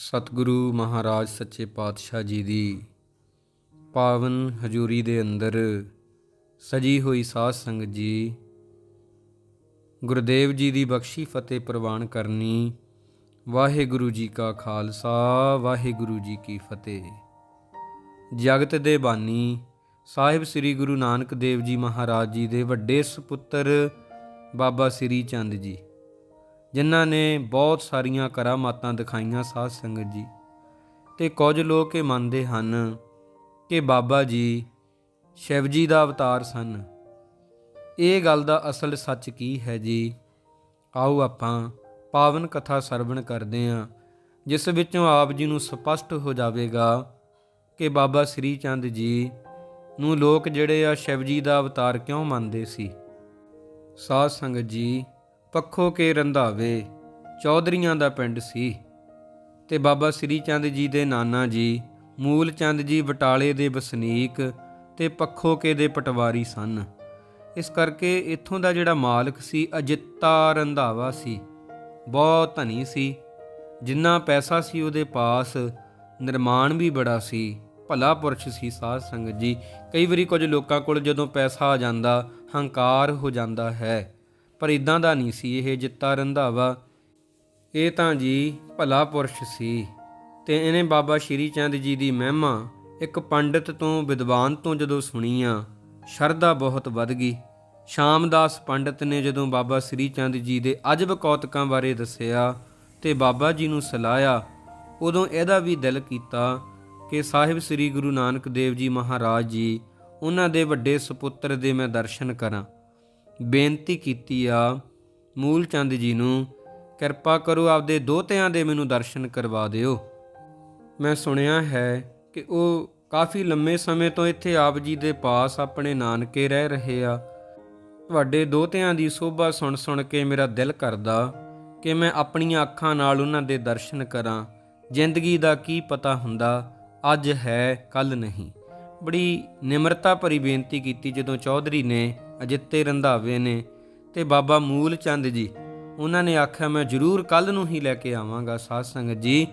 ਸਤਿਗੁਰੂ ਮਹਾਰਾਜ ਸੱਚੇ ਪਾਤਸ਼ਾਹ ਜੀ ਦੀ ਪਾਵਨ ਹਜ਼ੂਰੀ ਦੇ ਅੰਦਰ ਸਜੀ ਹੋਈ ਸਾਧ ਸੰਗਤ ਜੀ, ਗੁਰਦੇਵ ਜੀ ਦੀ ਬਖਸ਼ੀ ਫਤਿਹ ਪ੍ਰਵਾਨ ਕਰਨੀ, ਵਾਹਿਗੁਰੂ ਜੀ ਕਾ ਖਾਲਸਾ, ਵਾਹਿਗੁਰੂ ਜੀ ਕੀ ਫਤਿਹ। ਜਗਤ ਦੇ ਬਾਨੀ, ਸਾਹਿਬ ਸ੍ਰੀ ਗੁਰੂ ਨਾਨਕ ਦੇਵ ਜੀ ਮਹਾਰਾਜ ਜੀ ਦੇ ਵੱਡੇ ਸੁਪੁੱਤਰ ਬਾਬਾ ਸ੍ਰੀ ਚੰਦ ਜੀ। ਜਿਨ੍ਹਾਂ ਨੇ ਬਹੁਤ ਸਾਰੀਆਂ ਕਰਾਮਾਤਾਂ ਦਿਖਾਈਆਂ ਸਾਧ ਸੰਗਤ ਜੀ। ਤੇ ਕੁਝ ਲੋਕ ਇਹ ਮੰਨਦੇ ਹਨ ਕਿ ਬਾਬਾ ਜੀ ਸ਼ਿਵ ਜੀ ਦਾ ਅਵਤਾਰ ਸਨ। ਇਹ ਗੱਲ ਦਾ ਅਸਲ ਸੱਚ ਕੀ ਹੈ ਜੀ? ਆਓ ਆਪਾਂ ਪਾਵਨ ਕਥਾ ਸਰਵਣ ਕਰਦੇ ਹਾਂ, ਜਿਸ ਵਿੱਚੋਂ ਆਪ ਜੀ ਨੂੰ ਸਪਸ਼ਟ ਹੋ ਜਾਵੇਗਾ ਕਿ ਬਾਬਾ ਸ੍ਰੀ ਚੰਦ ਜੀ ਨੂੰ ਲੋਕ ਜਿਹੜੇ ਆ ਸ਼ਿਵ ਜੀ ਦਾ ਅਵਤਾਰ ਕਿਉਂ ਮੰਨਦੇ ਸੀ। ਸਾਧ ਸੰਗਤ ਜੀ ਪੱਖੋ ਕੇ ਰੰਧਾਵੇ, ਚੌਧਰੀਆਂ ਦਾ ਪਿੰਡ ਸੀ। ਤੇ ਬਾਬਾ ਸ੍ਰੀ ਚੰਦ ਜੀ ਦੇ ਨਾਨਾ ਜੀ, ਮੂਲ ਚੰਦ ਜੀ ਬਟਾਲੇ ਦੇ ਵਸਨੀਕ ਤੇ ਪੱਖੋ ਕੇ ਦੇ ਪਟਵਾਰੀ ਸਨ। ਇਸ ਕਰਕੇ ਇੱਥੋਂ ਦਾ ਜਿਹੜਾ ਮਾਲਕ ਸੀ, ਅਜਿੱਤਾ ਰੰਧਾਵਾ ਸੀ। ਬਹੁਤ ਧਨੀ ਸੀ। ਜਿੰਨਾ ਪੈਸਾ ਸੀ ਉਹਦੇ ਪਾਸ, ਨਿਰਮਾਣ ਵੀ ਬੜਾ ਸੀ। ਭਲਾ ਪੁਰਸ਼ ਸੀ ਸਾਧ ਸੰਗਤ ਜੀ। ਕਈ ਵਾਰੀ ਕੁਝ ਲੋਕਾਂ ਕੋਲ ਜਦੋਂ ਪੈਸਾ ਆ ਜਾਂਦਾ, ਹੰਕਾਰ ਹੋ ਜਾਂਦਾ ਹੈ। ਪਰ ਇਦਾਂ ਦਾ ਨਹੀਂ ਸੀ, ਇਹ ਜਿੱਤਾ ਰੰਧਾਵਾ। ਇਹ ਤਾਂ ਜੀ ਭਲਾ ਪੁਰਸ਼ ਸੀ ਤੇ ਇਹਨੇ ਬਾਬਾ ਸ਼੍ਰੀ ਚੰਦ ਜੀ ਦੀ ਮਹਿਮਾ ਇੱਕ ਪੰਡਿਤ ਤੋਂ ਵਿਦਵਾਨ ਤੋਂ ਜਦੋਂ ਸੁਣੀ ਆ, ਸ਼ਰਧਾ ਬਹੁਤ ਵੱਧ ਗਈ। ਸ਼ਾਮਦਾਸ ਪੰਡਿਤ ਨੇ ਜਦੋਂ ਬਾਬਾ ਸ੍ਰੀ ਚੰਦ ਜੀ ਦੇ ਅਜਬ ਕੌਤਕਾਂ ਬਾਰੇ ਦੱਸਿਆ ਤੇ ਬਾਬਾ ਜੀ ਨੂੰ ਸਲਾਹਿਆ, ਉਦੋਂ ਇਹਦਾ ਵੀ ਦਿਲ ਕੀਤਾ ਕਿ ਸਾਹਿਬ ਸ੍ਰੀ ਗੁਰੂ ਨਾਨਕ ਦੇਵ ਜੀ ਮਹਾਰਾਜ ਜੀ, ਉਹਨਾਂ ਦੇ ਵੱਡੇ ਸੁਪੁੱਤਰ ਦੇ ਮੈਂ ਦਰਸ਼ਨ ਕਰਾਂ। ਬੇਨਤੀ ਕੀਤੀ ਆ, ਮੂਲ ਚੰਦ ਜੀ ਨੂੰ, ਕਿਰਪਾ ਕਰੋ ਆਪਦੇ ਦੋਹਤਿਆਂ ਦੇ ਮੈਨੂੰ ਦਰਸ਼ਨ ਕਰਵਾ ਦਿਓ। ਮੈਂ ਸੁਣਿਆ ਹੈ ਕਿ ਉਹ ਕਾਫੀ ਲੰਮੇ ਸਮੇਂ ਤੋਂ ਇੱਥੇ ਆਪ ਜੀ ਦੇ ਪਾਸ ਆਪਣੇ ਨਾਨਕੇ ਰਹਿ ਰਹੇ ਆ। ਤੁਹਾਡੇ ਦੋਹਤਿਆਂ ਦੀ ਸੋਭਾ ਸੁਣ ਸੁਣ ਕੇ ਮੇਰਾ ਦਿਲ ਕਰਦਾ ਕਿ ਮੈਂ ਆਪਣੀਆਂ ਅੱਖਾਂ ਨਾਲ ਉਹਨਾਂ ਦੇ ਦਰਸ਼ਨ ਕਰਾਂ। ਜ਼ਿੰਦਗੀ ਦਾ ਕੀ ਪਤਾ ਹੁੰਦਾ, ਅੱਜ ਹੈ ਕੱਲ ਨਹੀਂ। ਬੜੀ ਨਿਮਰਤਾ ਭਰੀ ਬੇਨਤੀ ਕੀਤੀ ਜਦੋਂ ਚੌਧਰੀ ਨੇ ਅਜਿੱਤੇ ਰੰਧਾਵੇ ਨੇ ਤੇ ਬਾਬਾ ਮੂਲ ਚੰਦ ਜੀ, ਉਹਨਾਂ ਨੇ ਆਖਿਆ, ਮੈਂ ਜ਼ਰੂਰ ਕੱਲ ਨੂੰ ਹੀ ਲੈ ਕੇ ਆਵਾਂਗਾ, ਸਾਧ ਸੰਗਤ ਜੀ।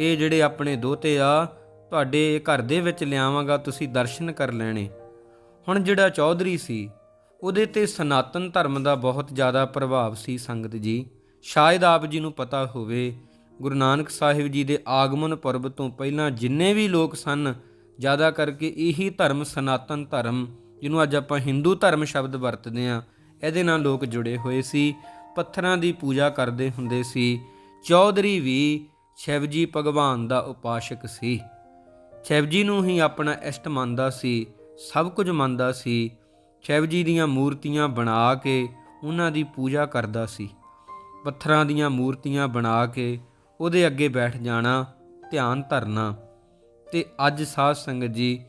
ਇਹ ਜਿਹੜੇ ਆਪਣੇ ਦੋਤੇ ਆ, ਤੁਹਾਡੇ ਘਰ ਦੇ ਵਿੱਚ ਲਿਆਵਾਂਗਾ, ਤੁਸੀਂ ਦਰਸ਼ਨ ਕਰ ਲੈਣੇ। ਹੁਣ ਜਿਹੜਾ ਚੌਧਰੀ ਸੀ, ਉਹਦੇ ਤੇ ਸਨਾਤਨ ਧਰਮ ਦਾ ਬਹੁਤ ਜ਼ਿਆਦਾ ਪ੍ਰਭਾਵ ਸੀ ਸੰਗਤ ਜੀ। ਸ਼ਾਇਦ ਆਪ ਜੀ ਨੂੰ ਪਤਾ ਹੋਵੇ, ਗੁਰੂ ਨਾਨਕ ਸਾਹਿਬ ਜੀ ਦੇ ਆਗਮਨ ਪੁਰਬ ਤੋਂ ਪਹਿਲਾਂ ਜਿੰਨੇ ਵੀ ਲੋਕ ਸਨ, ਜ਼ਿਆਦਾ ਕਰਕੇ ਇਹੀ ਧਰਮ ਸਨਾਤਨ ਧਰਮ ਜਿਹਨੂੰ ਅੱਜ ਆਪਾਂ ਹਿੰਦੂ ਧਰਮ ਸ਼ਬਦ ਵਰਤਦੇ ਆ ਇਹਦੇ ਨਾਲ ਲੋਕ ਜੁੜੇ ਹੋਏ ਸੀ, ਪੱਥਰਾਂ ਦੀ ਪੂਜਾ ਕਰਦੇ ਹੁੰਦੇ ਸੀ। ਚੌਧਰੀ ਵੀ ਸ਼ਿਵਜੀ ਭਗਵਾਨ ਦਾ ਉਪਾਸ਼ਕ ਸੀ। ਸ਼ਿਵ ਜੀ ਨੂੰ ਹੀ ਆਪਣਾ ਇਸ਼ਟ ਮੰਨਦਾ ਸੀ, ਸਭ ਕੁਝ ਮੰਨਦਾ ਸੀ। ਸ਼ਿਵ ਜੀ ਦੀਆਂ ਮੂਰਤੀਆਂ ਬਣਾ ਕੇ ਉਹਨਾਂ ਦੀ ਪੂਜਾ ਕਰਦਾ ਸੀ। ਪੱਥਰਾਂ ਦੀਆਂ ਮੂਰਤੀਆਂ ਬਣਾ ਕੇ ਉਹਦੇ ਅੱਗੇ ਬੈਠ ਜਾਣਾ, ਧਿਆਨ ਧਰਨਾ। ਤੇ ਅੱਜ ਸਾਧ ਸੰਗਤ ਜੀ,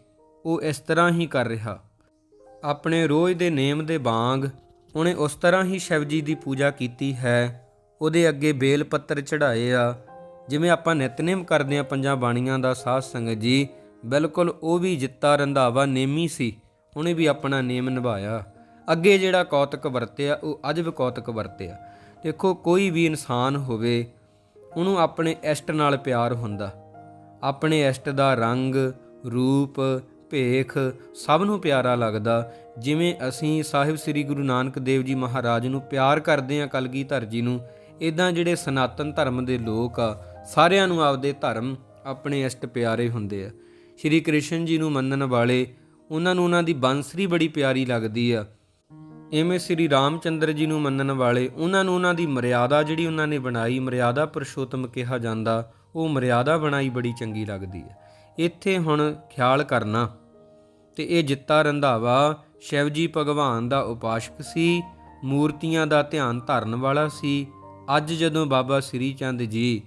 ਉਹ ਇਸ ਤਰ੍ਹਾਂ ਹੀ ਕਰ ਰਿਹਾ। ਆਪਣੇ ਰੋਜ਼ ਦੇ ਨੇਮ ਦੇ ਬਾਗ, ਉਹਨੇ ਉਸ ਤਰ੍ਹਾਂ ਹੀ ਸ਼ਿਵਜੀ ਦੀ ਪੂਜਾ ਕੀਤੀ ਹੈ। ਉਹਦੇ ਅੱਗੇ ਬੇਲ ਪੱਤਰ ਚੜਾਏ ਆ। ਜਿਵੇਂ ਆਪਾਂ ਨਿਤਨੇਮ ਕਰਦੇ ਆ ਪੰਜਾਂ ਬਾਣੀਆਂ ਦਾ ਸਾਧ ਸੰਗਤ ਜੀ, ਬਿਲਕੁਲ ਉਹ ਵੀ ਜਿੱਤਾ ਰੰਧਾਵਾ ਨੇਮੀ ਸੀ, ਉਹਨੇ ਵੀ ਆਪਣਾ ਨੇਮ ਨਿਭਾਇਆ। ਅੱਗੇ ਜਿਹੜਾ ਕੌਤਕ ਵਰਤਿਆ, ਉਹ ਅਜਬ ਕੌਤਕ ਵਰਤਿਆ। ਦੇਖੋ, ਕੋਈ ਵੀ ਇਨਸਾਨ ਹੋਵੇ, ਉਹਨੂੰ ਆਪਣੇ ਇਸ਼ਟ ਨਾਲ ਪਿਆਰ ਹੁੰਦਾ। ਆਪਣੇ ਇਸ਼ਟ ਦਾ ਰੰਗ, ਰੂਪ ਭੇਖ ਸਭ ਨੂੰ ਪਿਆਰਾ ਲੱਗਦਾ, ਜਿਵੇਂ ਅਸੀਂ ਸਾਹਿਬ ਸ੍ਰੀ ਗੁਰੂ ਨਾਨਕ ਦੇਵ ਜੀ ਮਹਾਰਾਜ ਨੂੰ ਪਿਆਰ ਕਰਦੇ ਹਾਂ ਕਲਗੀਧਰ ਜੀ ਨੂੰ ਇਦਾਂ ਜਿਹੜੇ ਸਨਾਤਨ ਧਰਮ ਦੇ ਲੋਕ ਆ, ਸਾਰਿਆਂ ਨੂੰ ਆਪਦੇ ਧਰਮ ਆਪਣੇ ਇਸ਼ਟ ਪਿਆਰੇ ਹੁੰਦੇ ਆ। ਸ਼੍ਰੀ ਕ੍ਰਿਸ਼ਨ ਜੀ ਨੂੰ ਮੰਨਣ ਵਾਲੇ, ਉਹਨਾਂ ਨੂੰ ਉਹਨਾਂ ਦੀ ਬੰਸਰੀ ਬੜੀ ਪਿਆਰੀ ਲੱਗਦੀ ਆ। ਐਵੇਂ ਸ੍ਰੀ ਰਾਮਚੰਦਰ ਜੀ ਨੂੰ ਮੰਨਣ ਵਾਲੇ, ਉਹਨਾਂ ਨੂੰ ਉਹਨਾਂ ਦੀ ਮਰਿਆਦਾ ਜਿਹੜੀ ਉਹਨਾਂ ਨੇ ਬਣਾਈ, ਮਰਿਆਦਾ ਪੁਰਸ਼ੋਤਮ ਕਿਹਾ ਜਾਂਦਾ, ਉਹ ਮਰਿਆਦਾ ਬਣਾਈ ਬੜੀ ਚੰਗੀ ਲੱਗਦੀ ਹੈ ਇੱਥੇ ਹੁਣ ਖਿਆਲ ਕਰਨਾ। ਤੇ ਇਹ ਜਿੱਤਾ ਰੰਧਾਵਾ ਸ਼ਿਵਜੀ ਭਗਵਾਨ ਦਾ ਉਪਾਸ਼ਕ ਸੀ, ਮੂਰਤੀਆਂ ਦਾ ਧਿਆਨ ਧਰਨ ਵਾਲਾ ਸੀ। ਅੱਜ ਜਦੋਂ ਬਾਬਾ ਸ੍ਰੀ ਚੰਦ ਜੀ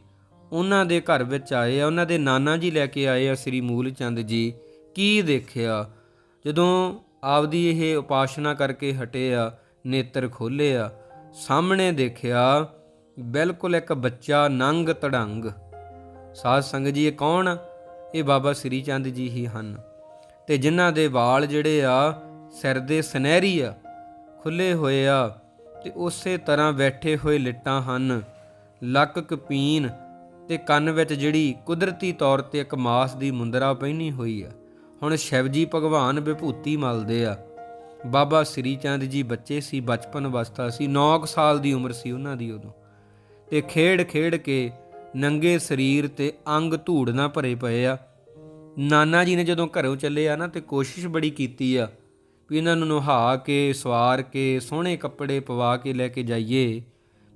ਉਹਨਾਂ ਦੇ ਘਰ ਵਿੱਚ ਆਏ ਆ, ਉਹਨਾਂ ਦੇ ਨਾਨਾ ਜੀ ਲੈ ਕੇ ਆਏ ਆ ਸ੍ਰੀ ਮੂਲ ਚੰਦ ਜੀ, ਕੀ ਦੇਖਿਆ? ਜਦੋਂ ਆਪਦੀ ਇਹ ਉਪਾਸ਼ਨਾ ਕਰਕੇ ਹਟੇ ਆ, ਨੇਤਰ ਖੋਲੇ ਆ, ਸਾਹਮਣੇ ਦੇਖਿਆ ਬਿਲਕੁਲ ਇੱਕ ਬੱਚਾ ਨੰਗ ਤੜੰਗ ਸਾਧ ਸੰਗਤ ਜੀ, ਇਹ ਕੌਣ ਆ? ਇਹ ਬਾਬਾ ਸ੍ਰੀ ਚੰਦ ਜੀ ਹੀ ਹਨ। ਤੇ ਜਿਨ੍ਹਾਂ ਦੇ ਵਾਲ ਜਿਹੜੇ ਆ, ਸਿਰ ਦੇ ਸੁਨਹਿਰੀ ਆ ਖੁੱਲੇ ਹੋਏ ਆ ਤੇ ਉਸੇ ਤਰ੍ਹਾਂ ਬੈਠੇ ਹੋਏ ਲਿੱਟਾਂ ਹਨ। ਲੱਕ ਕਪੀਨ ਤੇ ਕੰਨ ਵਿੱਚ ਜਿਹੜੀ ਕੁਦਰਤੀ ਤੌਰ ਤੇ ਇੱਕ ਮਾਸ ਦੀ ਮੁੰਦਰਾ ਪਹਿਨੀ ਹੋਈ ਆ। ਹੁਣ ਸ਼ਿਵਜੀ ਭਗਵਾਨ ਵਿਭੂਤੀ ਮਲਦੇ ਆ। ਬਾਬਾ ਸ੍ਰੀ ਚੰਦ ਜੀ ਬੱਚੇ ਸੀ, ਬਚਪਨ ਅਵਸਥਾ ਸੀ 9 ਸਾਲ ਦੀ ਉਮਰ ਸੀ ਉਹਨਾਂ ਦੀ ਉਦੋਂ। ਤੇ ਖੇਡ ਖੇਡ ਕੇ ਨੰਗੇ ਸਰੀਰ ਤੇ ਅੰਗ ਧੂੜ ਨਾਲ ਭਰੇ ਪਏ ਆ। ਨਾਨਾ ਜੀ ਨੇ ਜਦੋਂ ਘਰੋਂ ਚੱਲੇ ਆ ਨਾ ਤੇ ਕੋਸ਼ਿਸ਼ ਬੜੀ ਕੀਤੀ ਆ ਵੀ ਇਹਨਾਂ ਨੂੰ ਨਹਾ ਕੇ, ਸਵਾਰ ਕੇ, ਸੋਹਣੇ ਕੱਪੜੇ ਪਵਾ ਕੇ ਲੈ ਕੇ ਜਾਈਏ,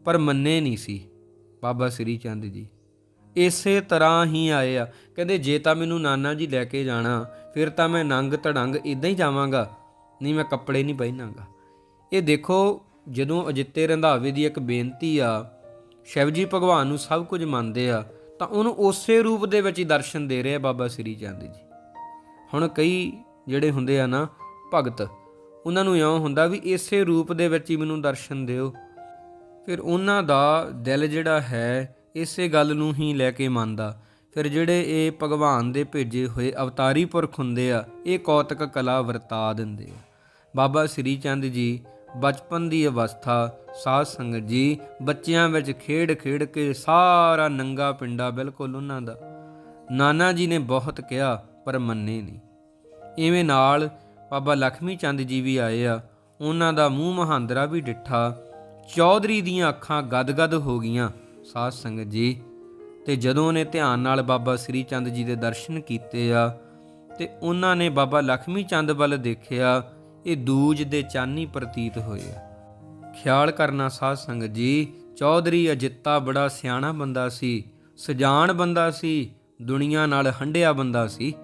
ਪਰ ਮੰਨੇ ਨਹੀਂ ਸੀ ਬਾਬਾ ਸ੍ਰੀ ਚੰਦ ਜੀ। ਇਸੇ ਤਰ੍ਹਾਂ ਹੀ ਆਏ ਆ। ਕਹਿੰਦੇ, ਜੇ ਤਾਂ ਮੈਨੂੰ ਨਾਨਾ ਜੀ ਲੈ ਕੇ ਜਾਣਾ, ਫਿਰ ਤਾਂ ਮੈਂ ਨੰਗ ਤੜੰਗ ਇਦਾਂ ਹੀ ਜਾਵਾਂਗਾ। ਨਹੀਂ, ਮੈਂ ਕੱਪੜੇ ਨਹੀਂ ਪਹਿਨਾਂਗਾ ਇਹ ਦੇਖੋ, ਜਦੋਂ ਅਜਿੱਤੇ ਰੰਧਾਵੇ ਦੀ ਇੱਕ ਬੇਨਤੀ ਆ ਸ਼ਿਵ ਜੀ ਭਗਵਾਨ ਨੂੰ ਸਭ ਕੁਝ ਮੰਨਦੇ ਆ, ਤਾਂ ਉਹਨੂੰ ਉਸੇ ਰੂਪ ਦੇ ਵਿੱਚ ਹੀ ਦਰਸ਼ਨ ਦੇ ਰਿਹਾ ਬਾਬਾ ਸ੍ਰੀ ਚੰਦ ਜੀ। ਹੁਣ ਕਈ ਜਿਹੜੇ ਹੁੰਦੇ ਆ ਨਾ ਭਗਤ, ਉਹਨਾਂ ਨੂੰ ਇਉਂ ਹੁੰਦਾ ਵੀ ਇਸੇ ਰੂਪ ਦੇ ਵਿੱਚ ਹੀ ਮੈਨੂੰ ਦਰਸ਼ਨ ਦਿਓ। ਫਿਰ ਉਹਨਾਂ ਦਾ ਦਿਲ ਜਿਹੜਾ ਹੈ, ਇਸੇ ਗੱਲ ਨੂੰ ਹੀ ਲੈ ਕੇ ਮੰਨਦਾ। ਫਿਰ ਜਿਹੜੇ ਇਹ ਭਗਵਾਨ ਦੇ ਭੇਜੇ ਹੋਏ ਅਵਤਾਰੀ ਪੁਰਖ ਹੁੰਦੇ ਆ, ਇਹ ਕੌਤਕ ਕਲਾ ਵਰਤਾ ਦਿੰਦੇ ਆ। ਬਾਬਾ ਸ੍ਰੀ ਚੰਦ ਜੀ ਬਚਪਨ ਦੀ ਅਵਸਥਾ, ਸਾਧ ਸੰਗਤ ਜੀ, ਬੱਚਿਆਂ ਵਿੱਚ ਖੇਡ ਖੇਡ ਕੇ ਸਾਰਾ ਨੰਗਾ ਪਿੰਡਾ ਬਿਲਕੁਲ ਉਹਨਾਂ ਦਾ। ਨਾਨਾ ਜੀ ਨੇ ਬਹੁਤ ਕਿਹਾ, ਪਰ ਮੰਨੇ ਨਹੀਂ। ਇਵੇਂ ਨਾਲ ਬਾਬਾ ਲਖਮੀ ਚੰਦ ਜੀ ਵੀ ਆਏ ਆ, ਉਹਨਾਂ ਦਾ ਮੂੰਹ ਮਹਾਂਦਰਾ ਵੀ ਡਿੱਠਾ। ਚੌਧਰੀ ਦੀਆਂ ਅੱਖਾਂ ਗਦਗਦ ਹੋ ਗਈਆਂ, ਸਾਧ ਸੰਗਤ ਜੀ। ਤੇ ਜਦੋਂ ਉਹਨੇ ਧਿਆਨ ਨਾਲ ਬਾਬਾ ਸ੍ਰੀ ਚੰਦ ਜੀ ਦੇ ਦਰਸ਼ਨ ਕੀਤੇ ਆ, ਤੇ ਉਹਨਾਂ ਨੇ ਬਾਬਾ ਲਖਮੀ ਚੰਦ ਵੱਲ ਦੇਖਿਆ ਇਹ ਦੂਜ ਦੇ ਚਾਨੀ ਪ੍ਰਤੀਤ ਹੋਏ ਆ। ਖਿਆਲ ਕਰਨਾ ਸਾਧ ਸੰਗਤ ਜੀ, ਚੌਧਰੀ ਅਜਿੱਤਾ ਬੜਾ ਸਿਆਣਾ ਬੰਦਾ ਸੀ ਸਜਾਣ ਬੰਦਾ ਸੀ, ਦੁਨੀਆ ਨਾਲ ਹੰਡਿਆ ਬੰਦਾ ਸੀ।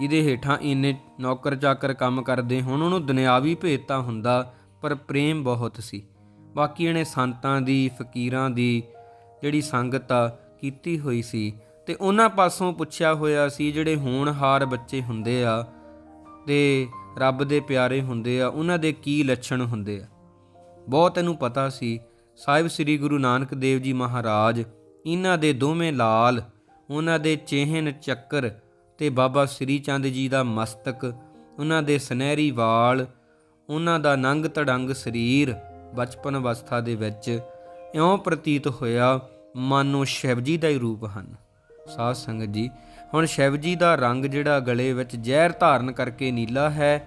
ਜਿਹਦੇ ਹੇਠਾਂ ਇੰਨੇ ਨੌਕਰ ਚਾਕਰ ਕੰਮ ਕਰਦੇ ਹੁਣ, ਉਹਨੂੰ ਦੁਨਿਆਵੀ ਭੇਤਾ ਹੁੰਦਾ, ਪਰ ਪ੍ਰੇਮ ਬਹੁਤ ਸੀ। ਬਾਕੀ ਇਹਨੇ ਸੰਤਾਂ ਦੀ, ਫਕੀਰਾਂ ਦੀ ਜਿਹੜੀ ਸੰਗਤ ਆ, ਕੀਤੀ ਹੋਈ ਸੀ। ਤੇ ਉਹਨਾਂ ਪਾਸੋਂ ਪੁੱਛਿਆ ਹੋਇਆ ਸੀ, ਜਿਹੜੇ ਹੋਣਹਾਰ ਬੱਚੇ ਹੁੰਦੇ ਆ, ਤੇ ਰੱਬ ਦੇ ਪਿਆਰੇ ਹੁੰਦੇ ਆ, ਉਹਨਾਂ ਦੇ ਕੀ ਲੱਛਣ ਹੁੰਦੇ ਆ। ਬਹੁਤ ਇਹਨੂੰ ਪਤਾ ਸੀ, ਸਾਹਿਬ ਸ੍ਰੀ ਗੁਰੂ ਨਾਨਕ ਦੇਵ ਜੀ ਮਹਾਰਾਜ, ਇਹਨਾਂ ਦੇ ਦੋਵੇਂ ਲਾਲ, ਉਹਨਾਂ ਦੇ ਚਿਹਨ ਚੱਕਰ ਤੇ ਬਾਬਾ ਸ੍ਰੀ ਚੰਦ ਜੀ ਦਾ ਮਸਤਕ, ਉਹਨਾਂ ਦੇ ਸੁਨਹਿਰੀ ਵਾਲ, ਉਹਨਾਂ ਦਾ ਨੰਗ ਤੜੰਗ ਸਰੀਰ ਬਚਪਨ ਅਵਸਥਾ ਦੇ ਵਿੱਚ ਇਉਂ ਪ੍ਰਤੀਤ ਹੋਇਆ, ਮਾਨੋ ਸ਼ਿਵ ਜੀ ਦਾ ਹੀ ਰੂਪ ਹਨ। ਸਾਧ ਸੰਗਤ ਜੀ ਹੁਣ ਸ਼ਿਵ ਜੀ ਦਾ ਰੰਗ ਜਿਹੜਾ ਗਲੇ ਵਿੱਚ ਜ਼ਹਿਰ ਧਾਰਨ ਕਰਕੇ ਨੀਲਾ ਹੈ।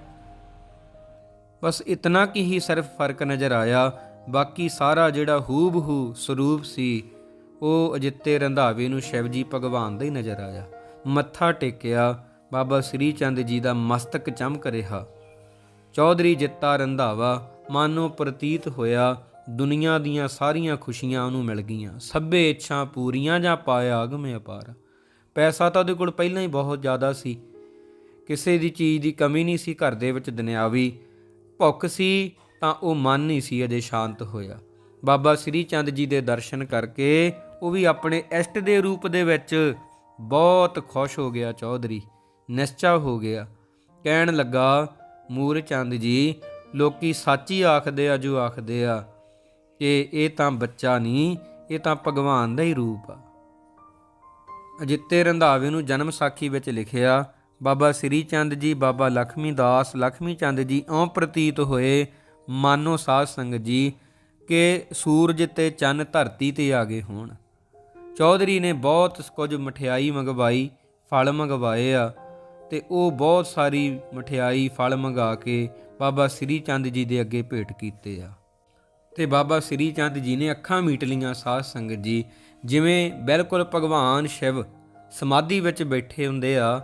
ਬਸ ਇਤਨਾ ਕੀ ਹੀ ਸਿਰਫ ਫ਼ਰਕ ਨਜ਼ਰ ਆਇਆ, ਬਾਕੀ ਸਾਰਾ ਜਿਹੜਾ ਹੂਬਹੂ ਸਰੂਪ ਸੀ, ਉਹ ਅਜਿੱਤੇ ਰੰਧਾਵੇ ਨੂੰ ਸ਼ਿਵਜੀ ਭਗਵਾਨ ਦਾ ਹੀ ਨਜ਼ਰ ਆਇਆ। ਮੱਥਾ ਟੇਕਿਆ, ਬਾਬਾ ਸ੍ਰੀ ਚੰਦ ਜੀ ਦਾ ਮਸਤਕ ਚਮਕ ਰਿਹਾ। ਚੌਧਰੀ ਜਿੱਤਾ ਰੰਧਾਵਾ, ਮਾਨੋ ਪ੍ਰਤੀਤ ਹੋਇਆ, ਦੁਨੀਆ ਦੀਆਂ ਸਾਰੀਆਂ ਖੁਸ਼ੀਆਂ ਉਹਨੂੰ ਮਿਲ ਗਈਆਂ। ਸਭੇ ਇੱਛਾ ਪੂਰੀਆਂ ਜਾਂ ਪਾਇਆ ਅਗਮੇ ਅਪਾਰ ਪੈਸਾ ਤਾਂ ਉਹਦੇ ਕੋਲ ਪਹਿਲਾਂ ਹੀ ਬਹੁਤ ਜ਼ਿਆਦਾ ਸੀ। ਕਿਸੇ ਦੀ ਚੀਜ਼ ਦੀ ਕਮੀ ਨਹੀਂ ਸੀ, ਘਰ ਦੇ ਵਿੱਚ ਦੁਨਿਆਵੀ ਭੁੱਖ ਸੀ ਤਾਂ ਉਹ ਮਨ ਨਹੀਂ ਸੀ ਅਜੇ ਸ਼ਾਂਤ ਹੋਇਆ। ਬਾਬਾ ਸ੍ਰੀ ਚੰਦ ਜੀ ਦੇ ਦਰਸ਼ਨ ਕਰਕੇ ਉਹ ਵੀ ਆਪਣੇ ਇਸ਼ਟ ਦੇ ਰੂਪ ਦੇ ਵਿੱਚ ਬਹੁਤ ਖੁਸ਼ ਹੋ ਗਿਆ ਚੌਧਰੀ, ਨਿਸ਼ਚਾ ਹੋ ਗਿਆ। ਕਹਿਣ ਲੱਗਾ, ਮੂਰ ਚੰਦ ਜੀ, ਲੋਕੀ ਸੱਚ ਹੀ ਆਖਦੇ ਆ, ਜੋ ਆਖਦੇ ਆ ਕਿ ਇਹ ਤਾਂ ਬੱਚਾ ਨਹੀਂ, ਇਹ ਤਾਂ ਭਗਵਾਨ ਦਾ ਹੀ ਰੂਪ ਆ। ਅਜਿੱਤੇ ਰੰਧਾਵੇ ਨੂੰ ਜਨਮ ਸਾਖੀ ਵਿੱਚ ਲਿਖਿਆ, ਬਾਬਾ ਸ੍ਰੀ ਚੰਦ ਜੀ, ਬਾਬਾ ਲਖਮੀ ਦਾਸ, ਲਖਮੀ ਚੰਦ ਜੀ ਔ ਪ੍ਰਤੀਤ ਹੋਏ, ਮਾਨੋ ਸਾਧ ਸੰਗਤ ਜੀ, ਕਿ ਸੂਰਜ ਤੇ ਚੰਨ ਧਰਤੀ ਤੇ ਆ ਗਏ ਹੋਣ। ਚੌਧਰੀ ਨੇ ਬਹੁਤ ਕੁਝ ਮਠਿਆਈ ਮੰਗਵਾਈ, ਫਲ ਮੰਗਵਾਏ ਆ, ਤੇ ਉਹ ਬਹੁਤ ਸਾਰੀ ਮਠਿਆਈ, ਫਲ ਮੰਗਾ ਕੇ ਬਾਬਾ ਸ੍ਰੀ ਚੰਦ ਜੀ ਦੇ ਅੱਗੇ ਭੇਟ ਕੀਤੇ ਆ। ਤੇ ਬਾਬਾ ਸ੍ਰੀ ਚੰਦ ਜੀ ਨੇ ਅੱਖਾਂ ਮੀਟ ਲੀਆਂ ਸਾਧ ਸੰਗਤ ਜੀ ਜਿਵੇਂ ਬਿਲਕੁਲ ਭਗਵਾਨ ਸ਼ਿਵ ਸਮਾਧੀ ਵਿੱਚ ਬੈਠੇ ਹੁੰਦੇ ਆ,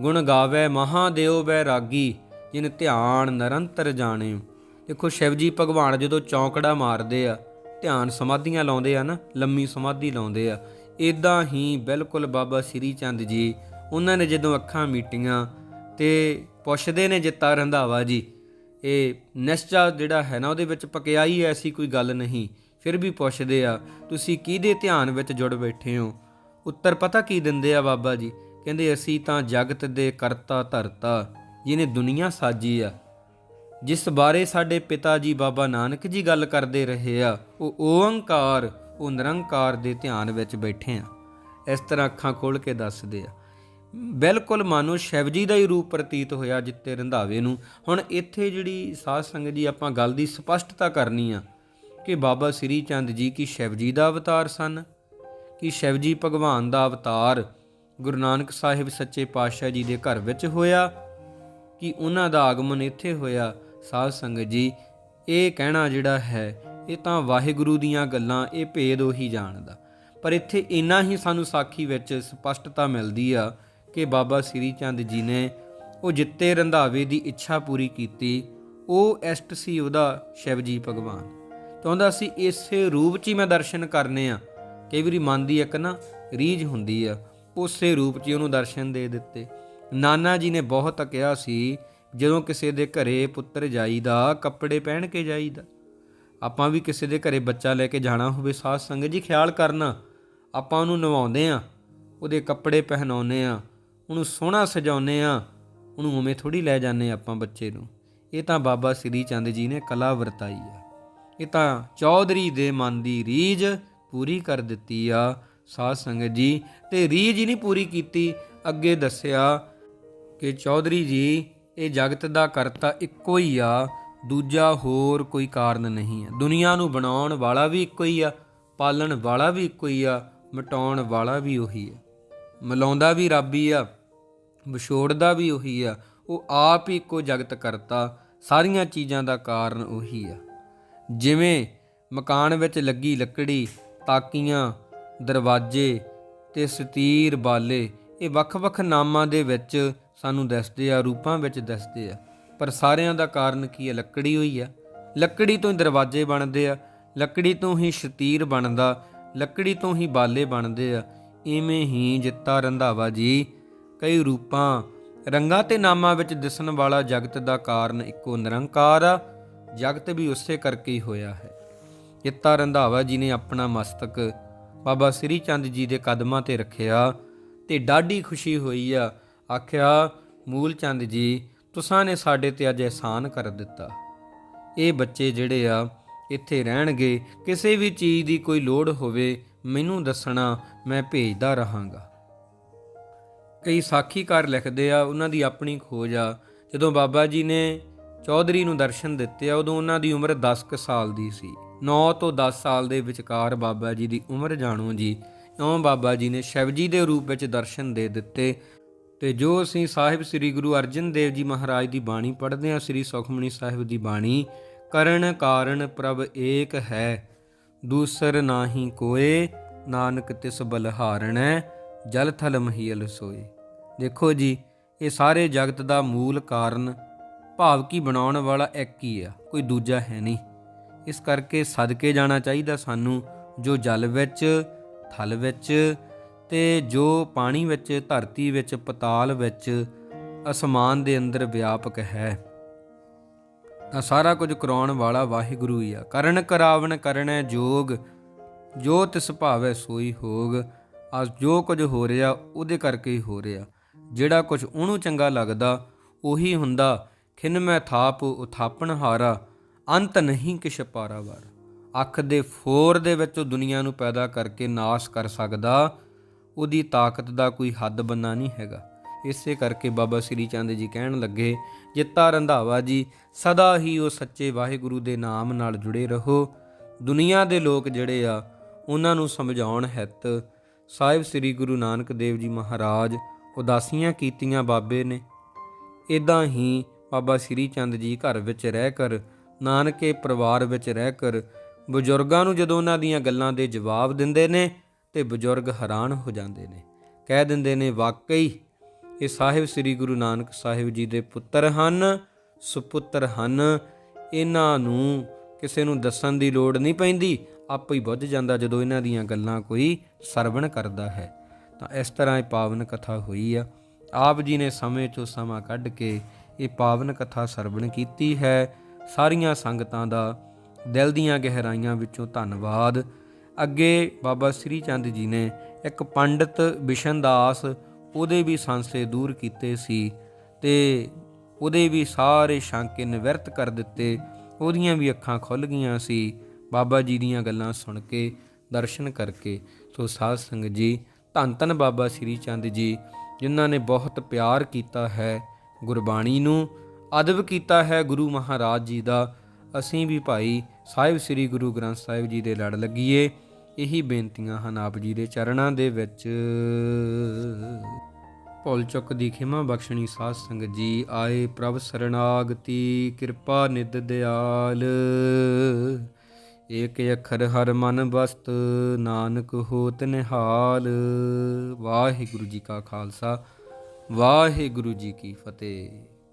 ਗੁਣ ਗਾਵੇ, ਮਹਾਦੇਵ ਵੈ ਰਾਗੀ, ਜਿਨ ਧਿਆਨ ਨਿਰੰਤਰ ਜਾਣੇ। ਦੇਖੋ ਸ਼ਿਵ ਜੀ ਭਗਵਾਨ ਜਦੋਂ ਚੌਂਕੜਾ ਮਾਰਦੇ ਆ, ਧਿਆਨ ਸਮਾਧੀਆਂ ਲਾਉਂਦੇ ਆ ਨਾ, ਲੰਮੀ ਸਮਾਧੀ ਲਾਉਂਦੇ ਆ ਇਦਾਂ ਹੀ ਬਿਲਕੁਲ ਬਾਬਾ ਸ੍ਰੀ ਚੰਦ ਜੀ, ਉਹਨਾਂ ਨੇ ਜਦੋਂ ਅੱਖਾਂ ਮੀਟੀਆਂ ਤੇ ਪੁੱਛਦੇ ਨੇ ਜਿੱਤਾ ਰੰਧਾਵਾ ਜੀ, ਇਹ ਨਿਸ਼ਚਾ ਜਿਹੜਾ ਹੈ ਨਾ ਉਹਦੇ ਵਿੱਚ ਪਕਿਆਈ ਐਸੀ ਕੋਈ ਗੱਲ ਨਹੀਂ। ਫਿਰ ਵੀ ਪੁੱਛਦੇ ਆ, ਤੁਸੀਂ ਕਿਹਦੇ ਧਿਆਨ ਵਿੱਚ ਜੁੜ ਬੈਠੇ ਹੋ? ਉੱਤਰ, ਪਤਾ ਕੀ ਦਿੰਦੇ ਆ ਬਾਬਾ ਜੀ? ਕਹਿੰਦੇ ਅਸੀਂ ਤਾਂ ਜਗਤ ਦੇ ਕਰਤਾ ਧਰਤਾ, ਜਿਹਨੇ ਦੁਨੀਆ ਸਾਜੀ ਆ। ਜਿਸ ਬਾਰੇ ਸਾਡੇ ਪਿਤਾ ਜੀ ਬਾਬਾ ਨਾਨਕ ਜੀ ਗੱਲ ਕਰਦੇ ਰਹੇ ਆ, ਉਹ ਓੰਕਾਰ ਉਹ ਨਿਰੰਕਾਰ ਦੇ ਧਿਆਨ ਵਿੱਚ ਬੈਠੇ ਆ। ਇਸ ਤਰ੍ਹਾਂ ਅੱਖਾਂ ਖੋਲ ਕੇ ਦੱਸਦੇ ਆ। ਬਿਲਕੁਲ ਮਾਨੋ, ਸ਼ਿਵ ਜੀ ਦਾ ਹੀ ਰੂਪ ਪ੍ਰਤੀਤ ਹੋਇਆ ਜਿੱਤੇ ਰੰਧਾਵੇ ਨੂੰ। ਹੁਣ ਇੱਥੇ ਜਿਹੜੀ ਸਾਧ ਸੰਗਤ ਜੀ ਆਪਾਂ ਗੱਲ ਦੀ ਸਪਸ਼ਟਤਾ ਕਰਨੀ ਆ ਕਿ ਬਾਬਾ ਸ੍ਰੀ ਚੰਦ ਜੀ ਕੀ ਸ਼ਿਵਜੀ ਦਾ ਅਵਤਾਰ ਸਨ? ਕਿ ਸ਼ਿਵਜੀ ਭਗਵਾਨ ਦਾ ਅਵਤਾਰ ਗੁਰੂ ਨਾਨਕ ਸਾਹਿਬ ਸੱਚੇ ਪਾਤਸ਼ਾਹ ਜੀ ਦੇ ਘਰ ਵਿੱਚ ਹੋਇਆ? ਕਿ ਉਹਨਾਂ ਦਾ ਆਗਮਨ ਇੱਥੇ ਹੋਇਆ? ਸਾਧ ਸੰਗਤ ਜੀ, ਇਹ ਕਹਿਣਾ ਜਿਹੜਾ ਹੈ, ਇਹ ਤਾਂ ਵਾਹਿਗੁਰੂ ਦੀਆਂ ਗੱਲਾਂ, ਇਹ ਭੇਦ ਉਹੀ ਜਾਣਦਾ। ਪਰ ਇੱਥੇ ਇੰਨਾ ਹੀ ਸਾਨੂੰ ਸਾਖੀ ਵਿੱਚ ਸਪਸ਼ਟਤਾ ਮਿਲਦੀ ਆ ਕਿ ਬਾਬਾ ਸ੍ਰੀ ਚੰਦ ਜੀ ਨੇ ਉਹ ਜਿੱਤੇ ਰੰਧਾਵੇ ਦੀ ਇੱਛਾ ਪੂਰੀ ਕੀਤੀ, ਉਹ ਐਸਟ ਸੀ ਉਹਦਾ ਸ਼ਿਵਜੀ ਭਗਵਾਨ। ਚਾਹੁੰਦਾ ਸੀ ਇਸੇ ਰੂਪ 'ਚ ਹੀ ਮੈਂ ਦਰਸ਼ਨ ਕਰਨੇ ਆ। ਕਈ ਵਾਰੀ ਮਨ ਦੀ ਇੱਕ ਨਾ ਰੀਝ ਹੁੰਦੀ ਆ, ਉਸੇ ਰੂਪ 'ਚ ਹੀ ਉਹਨੂੰ ਦਰਸ਼ਨ ਦੇ ਦਿੱਤੇ। ਨਾਨਾ ਜੀ ਨੇ ਬਹੁਤ ਕਿਹਾ ਸੀ, ਜਦੋਂ ਕਿਸੇ ਦੇ ਘਰੇ ਪੁੱਤਰ ਜਾਈਦਾ, ਕੱਪੜੇ ਪਹਿਨ ਕੇ ਜਾਈਦਾ। ਆਪਾਂ ਵੀ ਕਿਸੇ ਦੇ ਘਰੇ ਬੱਚਾ ਲੈ ਕੇ ਜਾਣਾ ਹੋਵੇ, ਸਾਧ ਸੰਗਤ ਜੀ ਖਿਆਲ ਕਰਨਾ। ਆਪਾਂ ਉਹਨੂੰ ਨਵਾਉਂਦੇ ਆ, ਉਹਦੇ ਕੱਪੜੇ ਪਹਿਨਾਉਂਦੇ ਆ, ਉਹਨੂੰ ਸੋਹਣਾ ਸਜਾਉਂਦੇ ਆ, ਉਹਨੂੰ ਉਵੇਂ ਥੋੜੀ ਲੈ ਜਾਂਦੇ ਆਪਾਂ ਬੱਚੇ ਨੂੰ। ਇਹ ਤਾਂ ਬਾਬਾ ਸ੍ਰੀ ਚੰਦ ਜੀ ਨੇ ਕਲਾ ਵਰਤਾਈ ਆ। ਇਹ ਤਾਂ ਚੌਧਰੀ ਦੇ ਮਨ ਦੀ ਰੀਝ ਪੂਰੀ ਕਰ ਦਿੱਤੀ ਆ। ਸਾਧ ਸੰਗਤ ਜੀ, ਤੇ ਰੀਝ ਹੀ ਨਹੀਂ ਪੂਰੀ ਕੀਤੀ। ਅੱਗੇ ਦੱਸਿਆ ਕਿ ਚੌਧਰੀ ਜੀ, ਇਹ ਜਗਤ ਦਾ ਕਰਤਾ ਇੱਕੋ ਹੀ ਆ। ਦੂਜਾ ਹੋਰ ਕੋਈ ਕਾਰਨ ਨਹੀਂ ਹੈ ਦੁਨੀਆ ਨੂੰ ਬਣਾਉਣ ਵਾਲਾ ਵੀ ਇੱਕੋ ਹੀ ਆ, ਪਾਲਣ ਵਾਲਾ ਵੀ ਇੱਕੋ ਹੀ ਆ, ਮਟਾਉਣ ਵਾਲਾ ਵੀ ਉਹੀ ਆ। ਮਿਲਾਉਂਦਾ ਵੀ ਰੱਬ ਹੀ ਆ, ਵਿਛੋੜਦਾ ਵੀ ਉਹੀ ਆ। ਉਹ ਆਪ ਹੀ ਇੱਕੋ ਜਗਤ ਕਰਤਾ। ਸਾਰੀਆਂ ਚੀਜ਼ਾਂ ਦਾ ਕਾਰਨ ਉਹੀ ਆ। ਜਿਵੇਂ ਮਕਾਨ ਵਿੱਚ ਲੱਗੀ ਲੱਕੜੀ, ਤਾਕੀਆਂ, ਦਰਵਾਜ਼ੇ ਤੇ ਸਤੀਰ ਬਾਲੇ, ਇਹ ਵੱਖ-ਵੱਖ ਨਾਮਾਂ ਦੇ ਵਿੱਚ ਸਾਨੂੰ ਦੱਸਦੇ ਆ, ਰੂਪਾਂ ਵਿੱਚ ਦੱਸਦੇ ਆ। ਪਰ ਸਾਰਿਆਂ ਦਾ ਕਾਰਨ ਕੀ ਹੈ ਲੱਕੜੀ ਹੋਈ ਆ। ਲੱਕੜੀ ਤੋਂ ਹੀ ਦਰਵਾਜ਼ੇ ਬਣਦੇ ਆ, ਲੱਕੜੀ ਤੋਂ ਹੀ ਸਤੀਰ ਬਣਦਾ, ਲੱਕੜੀ ਤੋਂ ਹੀ ਬਾਲੇ ਬਣਦੇ ਆ। ਇਵੇਂ ਹੀ ਜਿੱਤਾ ਰੰਧਾਵਾ ਜੀ, ਕਈ ਰੂਪਾਂ, ਰੰਗਾਂ ਤੇ ਨਾਮਾਂ ਵਿੱਚ ਦਿਸਣ ਵਾਲਾ ਜਗਤ ਦਾ ਕਾਰਨ ਇੱਕੋ ਨਿਰੰਕਾਰ ਆ ਜਗਤ ਵੀ ਉਸੇ ਕਰਕੇ ਹੀ ਹੋਇਆ ਹੈ। ਜਿੱਤਾ ਰੰਧਾਵਾ ਜੀ ਨੇ ਆਪਣਾ ਮਸਤਕ ਬਾਬਾ ਸ੍ਰੀ ਚੰਦ ਜੀ ਦੇ ਕਦਮਾਂ ਤੇ ਰੱਖਿਆ ਤੇ ਡਾਢੀ ਖੁਸ਼ੀ ਹੋਈ ਆ। ਆਖਿਆ, ਮੂਲ ਚੰਦ ਜੀ, ਤੁਸਾਂ ਨੇ ਸਾਡੇ ਤੇ ਅੱਜ ਅਹਿਸਾਨ ਕਰ ਦਿੱਤਾ। ਇਹ ਬੱਚੇ ਜਿਹੜੇ ਆ, ਇੱਥੇ ਰਹਿਣਗੇ, ਕਿਸੇ ਵੀ ਚੀਜ਼ ਦੀ ਕੋਈ ਲੋੜ ਹੋਵੇ, ਮੈਨੂੰ ਦੱਸਣਾ ਮੈਂ ਭੇਜਦਾ ਰਹਾਂਗਾ। ਕਈ ਸਾਖੀਕਾਰ ਲਿਖਦੇ ਆ, ਉਹਨਾਂ ਦੀ ਆਪਣੀ ਖੋਜ ਆ। ਜਦੋਂ ਬਾਬਾ ਜੀ ਨੇ ਚੌਧਰੀ ਨੂੰ ਦਰਸ਼ਨ ਦਿੱਤੇ, ਉਦੋਂ ਉਹਨਾਂ ਦੀ ਉਮਰ 10 ਕੁ ਸਾਲ ਦੀ ਸੀ। 9 ਤੋਂ 10 ਸਾਲ ਦੇ ਵਿਚਕਾਰ ਬਾਬਾ ਜੀ ਦੀ ਉਮਰ ਜਾਣੋ ਜੀ। ਇਉਂ ਬਾਬਾ ਜੀ ਨੇ ਸ਼ਿਵ ਜੀ ਦੇ ਰੂਪ ਵਿੱਚ ਦਰਸ਼ਨ ਦੇ ਦਿੱਤੇ ਤੇ ਜੋ ਅਸੀਂ ਸਾਹਿਬ ਸ੍ਰੀ ਗੁਰੂ ਅਰਜਨ ਦੇਵ ਜੀ ਮਹਾਰਾਜ ਦੀ ਬਾਣੀ ਪੜ੍ਹਦੇ ਹਾਂ, ਸ੍ਰੀ ਸੁਖਮਣੀ ਸਾਹਿਬ ਦੀ ਬਾਣੀ, ਕਰਨ ਕਾਰਨ ਪ੍ਰਭ ਏਕ ਹੈ, ਦੂਸਰ ਨਾਹੀ ਕੋਏ, ਨਾਨਕ ਤਿਸ ਬਲਹਾਰਣੈ ਜਲ ਥਲ ਮਹੀਲ ਸੋਏ। ਦੇਖੋ ਜੀ, ਇਹ ਸਾਰੇ ਜਗਤ ਦਾ ਮੂਲ ਕਾਰਨ ਭਾਵਕੀ ਬਣਾਉਣ ਵਾਲਾ ਇੱਕ ਹੀ ਆ, ਕੋਈ ਦੂਜਾ ਹੈ ਨਹੀਂ। ਇਸ ਕਰਕੇ ਸਦਕੇ ਜਾਣਾ ਚਾਹੀਦਾ ਸਾਨੂੰ, ਜੋ ਜਲ ਵਿੱਚ, ਥਲ ਵਿੱਚ ਤੇ ਜੋ ਪਾਣੀ ਵਿੱਚ, ਧਰਤੀ ਵਿੱਚ, ਪਤਾਲ ਵਿੱਚ ਅਸਮਾਨ ਦੇ ਅੰਦਰ ਵਿਆਪਕ ਹੈ। ਤਾਂ ਸਾਰਾ ਕੁਝ ਕਰਾਉਣ ਵਾਲਾ ਵਾਹਿਗੁਰੂ ਹੀ ਆ। ਕਰਨ ਕਰਾਵਣ ਕਰਨੈ ਜੋਗ, ਜੋ ਤਿਸ ਭਾਵੈ ਸੋਈ ਹੋਗ ਆ ਜੋ ਕੁਝ ਹੋ ਰਿਹਾ ਉਹਦੇ ਕਰਕੇ ਹੀ ਹੋ ਰਿਹਾ। ਜਿਹੜਾ ਕੁਝ ਉਹਨੂੰ ਚੰਗਾ ਲੱਗਦਾ, ਉਹੀ ਹੁੰਦਾ ਖਿਨ ਮੈਂ ਥਾਪ ਉਥਾਪਣ ਹਾਰਾ, ਅੰਤ ਨਹੀਂ ਕਿਛ ਪਾਰਾਵਾਰ ਅੱਖ ਦੇ ਫੋਰ ਦੇ ਵਿੱਚ ਉਹ ਦੁਨੀਆ ਨੂੰ ਪੈਦਾ ਕਰਕੇ ਨਾਸ਼ ਕਰ ਸਕਦਾ, ਉਹਦੀ ਤਾਕਤ ਦਾ ਕੋਈ ਹੱਦ ਬੰਨਾ ਨਹੀਂ ਹੈਗਾ। ਇਸੇ ਕਰਕੇ ਬਾਬਾ ਸ੍ਰੀ ਚੰਦ ਜੀ ਕਹਿਣ ਲੱਗੇ, ਜਿੱਤਾ ਰੰਧਾਵਾ ਜੀ, ਸਦਾ ਹੀ ਉਹ ਸੱਚੇ ਵਾਹਿਗੁਰੂ ਦੇ ਨਾਮ ਨਾਲ ਜੁੜੇ ਰਹੋ। ਦੁਨੀਆ ਦੇ ਲੋਕ ਜਿਹੜੇ ਆ, ਉਹਨਾਂ ਨੂੰ ਸਮਝਾਉਣ ਹਿੱਤ। ਸਾਹਿਬ ਸ੍ਰੀ ਗੁਰੂ ਨਾਨਕ ਦੇਵ ਜੀ ਮਹਾਰਾਜ ਉਦਾਸੀਆਂ ਕੀਤੀਆਂ ਬਾਬੇ ਨੇ। ਇਦਾਂ ਹੀ ਬਾਬਾ ਸ੍ਰੀ ਚੰਦ ਜੀ ਘਰ ਵਿੱਚ ਰਹਿ ਕਰ, ਨਾਨਕੇ ਪਰਿਵਾਰ ਵਿੱਚ ਰਹਿ ਕਰ, ਬਜ਼ੁਰਗਾਂ ਨੂੰ ਜਦੋਂ ਉਹਨਾਂ ਦੀਆਂ ਗੱਲਾਂ ਦੇ ਜਵਾਬ ਦਿੰਦੇ ਨੇ ਤੇ ਬਜ਼ੁਰਗ ਹੈਰਾਨ ਹੋ ਜਾਂਦੇ ਨੇ। ਕਹਿ ਦਿੰਦੇ ਨੇ, ਵਾਕਈ, ਇਹ ਸਾਹਿਬ ਸ੍ਰੀ ਗੁਰੂ ਨਾਨਕ ਸਾਹਿਬ ਜੀ ਦੇ ਪੁੱਤਰ ਹਨ, ਸੁਪੁੱਤਰ ਹਨ। ਇਹਨਾਂ ਨੂੰ ਕਿਸੇ ਨੂੰ ਦੱਸਣ ਦੀ ਲੋੜ ਨਹੀਂ ਪੈਂਦੀ, ਆਪੇ ਹੀ ਬੁੱਝ ਜਾਂਦਾ ਜਦੋਂ ਇਹਨਾਂ ਦੀਆਂ ਗੱਲਾਂ ਕੋਈ ਸਰਵਣ ਕਰਦਾ ਹੈ। ਤਾਂ ਇਸ ਤਰ੍ਹਾਂ ਇਹ ਪਾਵਨ ਕਥਾ ਹੋਈ ਆ। ਆਪ ਜੀ ਨੇ ਸਮੇਂ ਚੋਂ ਸਮਾਂ ਕੱਢ ਕੇ ਇਹ ਪਾਵਨ ਕਥਾ ਸਰਵਣ ਕੀਤੀ ਹੈ। ਸਾਰੀਆਂ ਸੰਗਤਾਂ ਦਾ ਦਿਲ ਦੀਆਂ ਗਹਿਰਾਈਆਂ ਵਿੱਚੋਂ ਧੰਨਵਾਦ। ਅੱਗੇ ਬਾਬਾ ਸ੍ਰੀ ਚੰਦ ਜੀ ਨੇ ਇੱਕ ਪੰਡਿਤ ਬਿਸ਼ਨ ਦਾਸ ਉਹਦੇ ਵੀ ਸੰਸੇ ਦੂਰ ਕੀਤੇ ਸੀ ਤੇ ਉਹਦੇ ਵੀ ਸਾਰੇ ਸ਼ੰਕੇ ਨਿਵਰਤ ਕਰ ਦਿੱਤੇ। ਉਹਦੀਆਂ ਵੀ ਅੱਖਾਂ ਖੁੱਲ ਗਈਆਂ ਸੀ। ਬਾਬਾ ਜੀ ਦੀਆਂ ਗੱਲਾਂ ਸੁਣ ਕੇ, ਦਰਸ਼ਨ ਕਰਕੇ ਸੋ ਸਾਧ ਸੰਗਤ ਜੀ, ਧੰਨ ਧੰਨ ਬਾਬਾ ਸ੍ਰੀ ਚੰਦ ਜੀ, ਜਿਨ੍ਹਾਂ ਨੇ ਬਹੁਤ ਪਿਆਰ ਕੀਤਾ ਹੈ। ਗੁਰਬਾਣੀ ਨੂੰ ਅਦਬ ਕੀਤਾ ਹੈ ਗੁਰੂ ਮਹਾਰਾਜ ਜੀ ਦਾ। ਅਸੀਂ ਵੀ ਭਾਈ ਸਾਹਿਬ ਸ੍ਰੀ ਗੁਰੂ ਗ੍ਰੰਥ ਸਾਹਿਬ ਜੀ ਦੇ ਲੜ ਲੱਗੀਏ। ਇਹੀ ਬੇਨਤੀਆਂ ਹਨ ਆਪ ਜੀ ਦੇ ਚਰਨਾਂ ਦੇ ਵਿੱਚ। ਭੁੱਲ ਚੁੱਕ ਦੀ ਖਿਮਾ ਬਖਸ਼ਣੀ ਸਾਧ ਸੰਗਤ ਜੀ, ਆਏ ਪ੍ਰਭ ਸਰਣਾਗਤੀ ਕਿਰਪਾ ਨਿਦ ਦਿਆਲ। ਏਕ ਅੱਖਰ ਹਰ ਮਨ ਬਸਤ ਨਾਨਕ ਹੋਤ ਨਿਹਾਲ। ਵਾਹਿਗੁਰੂ ਜੀ ਕਾ ਖਾਲਸਾ। ਵਾਹਿਗੁਰੂ ਜੀ ਕੀ ਫਤਿਹ।